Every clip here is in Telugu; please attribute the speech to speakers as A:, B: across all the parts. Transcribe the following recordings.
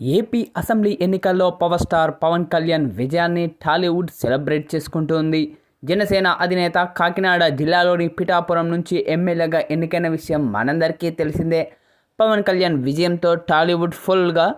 A: ఏపీ అసెంబ్లీ ఎన్నికల్లో పవర్ స్టార్ పవన్ కళ్యాణ్ విజయాన్ని టాలీవుడ్ సెలబ్రేట్ చేసుకుంటోంది. జనసేన అధినేత కాకినాడ జిల్లాలోని పిఠాపురం నుంచి ఎమ్మెల్యేగా ఎన్నికైన విషయం మనందరికీ తెలిసిందే. పవన్ కళ్యాణ్ విజయంతో టాలీవుడ్ ఫుల్గా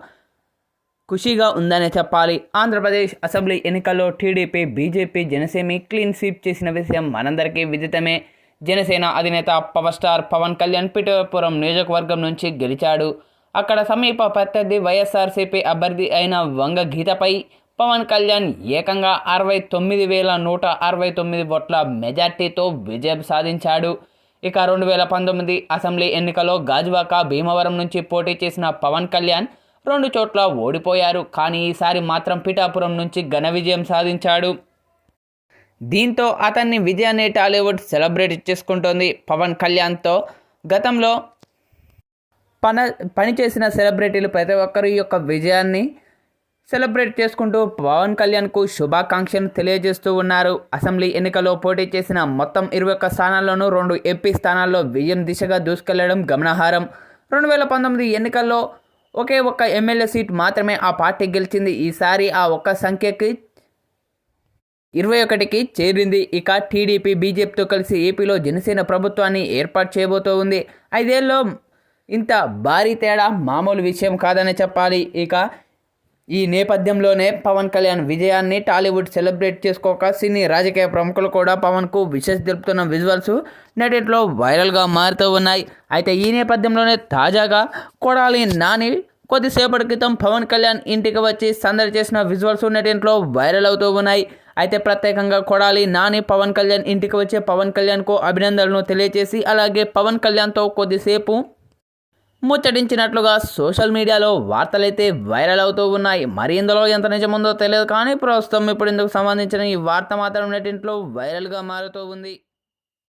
A: ఖుషీగా ఉందనే చెప్పాలి. ఆంధ్రప్రదేశ్ అసెంబ్లీ ఎన్నికల్లో TDP BJP Janasena clean sweep చేసిన విషయం మనందరికీ విదితమే. జనసేన అధినేత పవర్ స్టార్ పవన్ కళ్యాణ్ పిఠాపురం నియోజకవర్గం నుంచి గెలిచాడు. అక్కడ సమీప ప్రత్యర్థి వైఎస్ఆర్సీపీ అభ్యర్థి అయిన వంగ గీతపై పవన్ కళ్యాణ్ ఏకంగా అరవై తొమ్మిది వేల నూట అరవై తొమ్మిది ఓట్ల మెజార్టీతో విజయం సాధించాడు. ఇక రెండు వేల పంతొమ్మిది అసెంబ్లీ ఎన్నికలో గాజువాక భీమవరం నుంచి పోటీ చేసిన పవన్ కళ్యాణ్ రెండు చోట్ల ఓడిపోయారు. కానీ ఈసారి మాత్రం పిఠాపురం నుంచి ఘన విజయం సాధించాడు. దీంతో అతన్ని విజయాన్ని టాలీవుడ్ సెలబ్రేట్ చేసుకుంటోంది పవన్ కళ్యాణ్తో. గతంలో పన పనిచేసిన సెలబ్రిటీలు ప్రతి ఒక్కరు ఈ యొక్క విజయాన్ని సెలబ్రేట్ చేసుకుంటూ పవన్ కళ్యాణ్కు శుభాకాంక్షలు తెలియజేస్తూ ఉన్నారు. అసెంబ్లీ ఎన్నికల్లో పోటీ చేసిన మొత్తం ఇరవై ఒక్క స్థానాల్లోనూ రెండు ఎంపీ స్థానాల్లో విజయం దిశగా దూసుకెళ్ళడం గమనార్హం. రెండు వేల పంతొమ్మిది ఎన్నికల్లో ఒకే ఒక్క ఎమ్మెల్యే సీట్ మాత్రమే ఆ పార్టీ గెలిచింది. ఈసారి ఆ ఒక్క సంఖ్యకి ఇరవై ఒకటికి చేరింది. ఇక టీడీపీ బీజేపీతో కలిసి ఏపీలో జనసేన ప్రభుత్వాన్ని ఏర్పాటు చేయబోతూ ఉంది ఐదేళ్ళలో ఇంత భారీ తేడా మామూలు విషయం కాదనే చెప్పాలి. ఇక ఈ నేపథ్యంలోనే పవన్ కళ్యాణ్ విజయాన్ని టాలీవుడ్ సెలబ్రేట్ చేసుకోక సినీ రాజకీయ ప్రముఖులు కూడా పవన్కు విశేష తెలుపుతున్న విజువల్స్ నెటిట్లో వైరల్గా మారుతూ ఉన్నాయి. అయితే ఈ నేపథ్యంలోనే తాజాగా కొడాలి నాని కొద్దిసేపటి క్రితం పవన్ కళ్యాణ్ ఇంటికి వచ్చి సందడి చేసిన విజువల్స్ నెటింట్లో వైరల్ అవుతూ ఉన్నాయి. అయితే ప్రత్యేకంగా కొడాలి నాని పవన్ కళ్యాణ్ ఇంటికి వచ్చే పవన్ కళ్యాణ్కు అభినందనలు తెలియజేసి అలాగే పవన్ కళ్యాణ్తో కొద్దిసేపు ముచ్చటించినట్లుగా సోషల్ మీడియాలో వార్తలైతే వైరల్ అవుతూ ఉన్నాయి. మరి ఇందులో ఎంత నిజముందో తెలియదు కానీ ప్రస్తుతం ఇప్పుడు ఇందుకు సంబంధించిన ఈ వార్త మాత్రం నెటింట్లో వైరల్గా మారుతూ ఉంది.